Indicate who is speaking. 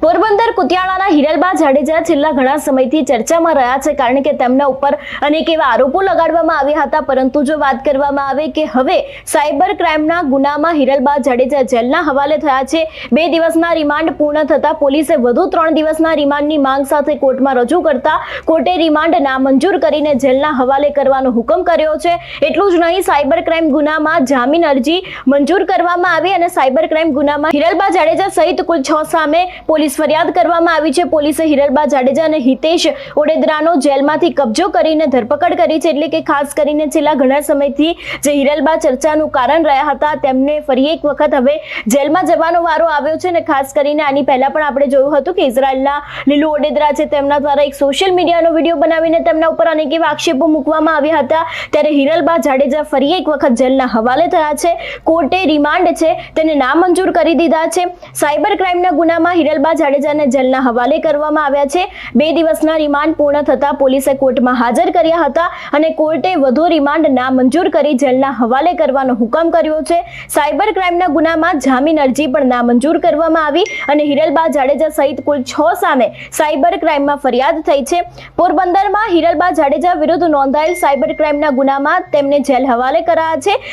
Speaker 1: પોરબંદર કુતિયાણાના હિરલબા જાડેજા છેલ્લા ઘણા સમયથી ચર્ચામાં રહ્યા છે કારણ કે તેમના ઉપર અનેક એવા આરોપો લગાડવામાં આવ્યા હતા. પરંતુ જો વાત કરવામાં આવે કે હવે સાયબર ક્રાઇમના ગુનામાં હિરલબા જાડેજા જેલના હવાલે થયા છે, બે દિવસના રિમાન્ડ પૂર્ણ થતા પોલીસે વધુ ત્રણ દિવસના રિમાન્ડની માંગ સાથે કોર્ટમાં રજૂ કરતા કોર્ટે રિમાન્ડ નામંજૂર કરીને જેલના હવાલે કરવાનો હુકમ કર્યો છે. એટલું જ નહીં, સાયબર ક્રાઇમ ગુનામાં જામીન અરજી મંજૂર કરવામાં આવી અને સાયબર ક્રાઇમ ગુનામાં હિરલબા જાડેજા સહિત કુલ છ સામે પોલીસ ફરિયાદ કરવામાં આવી છે. પોલીસે હિરલબા જાડેજા અને હિતેશ ઓડેદરાનો જેલમાંથી કબજો કરીને ધરપકડ કરી છે. એટલે કે ખાસ કરીને છેલ્લા ઘણા સમયથી જે હિરલબા ચર્ચાનું કારણ રહ્યા હતા, તેમને ફરી એક વખત હવે જેલમાં જવાનો વારો આવ્યો છે અને ખાસ કરીને આની પહેલા પણ આપણે જોયું હતું કે ઇઝરાયલના લીલુ ઓડેદરા છે, તેમના દ્વારા એક સોશિયલ મીડિયાનો વીડિયો બનાવીને તેમના ઉપર અનેક એવા આક્ષેપો મૂકવામાં આવ્યા હતા. ત્યારે હિરલબા જાડેજા ફરી એક વખત જેલના હવાલે થયા છે. કોર્ટે રિમાન્ડ છે, તેને નામંજૂર કરી દીધા છે. સાયબર ક્રાઇમના ગુનામાં હિરલબા જાડેજાને જેલના હવાલે કરવામાં આવ્યા છે. બે દિવસના રિમાન્ડ પૂર્ણ થતા પોલીસે કોર્ટમાં હાજર કર્યા હતા અને કોર્ટે વધુ રિમાન્ડ નામંજૂર કરી જેલના હવાલે કરવાનો હુકમ કર્યો છે. સાયબર ક્રાઇમના ગુનામાં જામીન અરજી પણ નામંજૂર કરવામાં આવી અને હિરલબા જાડેજા સહિત કુલ છ સામે સાયબર ક્રાઇમમાં ફરિયાદ થઈ છે. પોરબંદરમાં હિરલબા જાડેજા વિરુદ્ધ નોંધાયેલ સાયબર ક્રાઇમના ગુનામાં તેમને જેલ હવાલે કરાયા છે.